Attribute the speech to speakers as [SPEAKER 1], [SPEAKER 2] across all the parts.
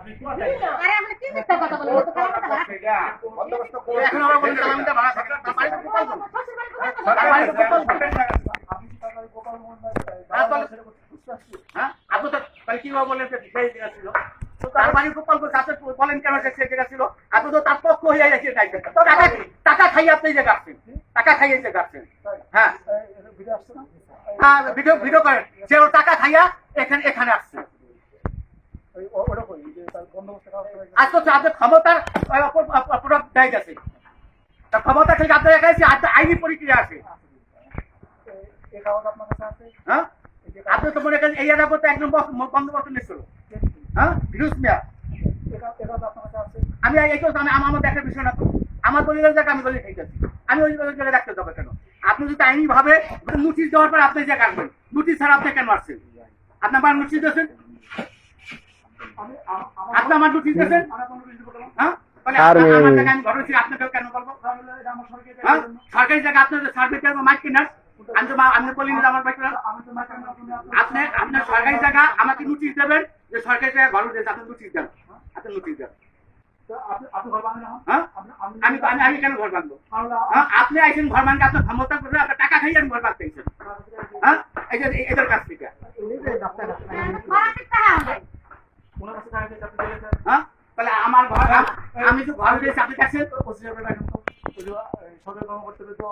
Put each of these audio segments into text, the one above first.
[SPEAKER 1] বলেন
[SPEAKER 2] তো?
[SPEAKER 1] হ্যাঁ, হ্যাঁ? কেন জায়গা ছিল? আপনি তার পক্ষ হয়ে টাকা টাকা খাইয়ে আপনি জায়গা আসছেন। টাকা খাইয়ে এই জায়গা আসছেন। হ্যাঁ হ্যাঁ, ভিডিও ভিডিও করেন সে টাকা খাইয়া এখানে এখানে আসছে আজকে তো আপনার ক্ষমতার অপরাধ দেয় গেছে। ক্ষমতা থেকে আপনার এখানে আপনার আইনি প্রক্রিয়া আছে। হ্যাঁ? আপনি তো মনে করেন এই এলাকা তো একদম বস- ম- বন্দোবস্ত হ্যাঁ? ফিরুজ মিয়া। আমি এই আমি আমার দেখার বিষয় না আমার দলিলের জায়গা আমি বলি ঠিক আছে। আমি ওই জায়গায় রাখতে যাব কেন? আপনি যদি আইনি ভাবে নোটিশ দেওয়ার পর আপনি এই জায়গায় আসবেন নোটিশ ছাড়া আপনি কেন আসছেন? আপনি আমার নোটিশ দিয়েছেন? আপনি আমার হ্যাঁ? হ্যাঁ? সরকারি জায়গা আপনার সার্ভে মাইক কিনার আমি তো মা- আমি আমার আপনি আপনার সরকারি জায়গা আমাকে নোটিশ দেবেন যে সরকারি জায়গা ঘর উঠেছে আপনি নোটিশ দেন। আপনি নোটিশ দেন। হ্যাঁ? আমি কেন ঘর বাঁধবো আপনি আইছেন ঘর বাঁধতে আপনার ক্ষমতা করে আপনার টাকা খাইয়ে আমি ঘর বাঁধতে হ্যাঁ? এদের কাছ হ্যাঁ? তাহলে আমার ঘর আম- তো ঘর দিয়েছি আপনি কাছে
[SPEAKER 3] কর্মকর্তাদের তো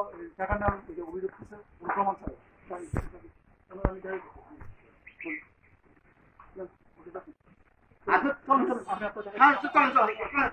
[SPEAKER 3] অভিযোগ
[SPEAKER 1] আপনি চলুন চলুন। হ্যাঁ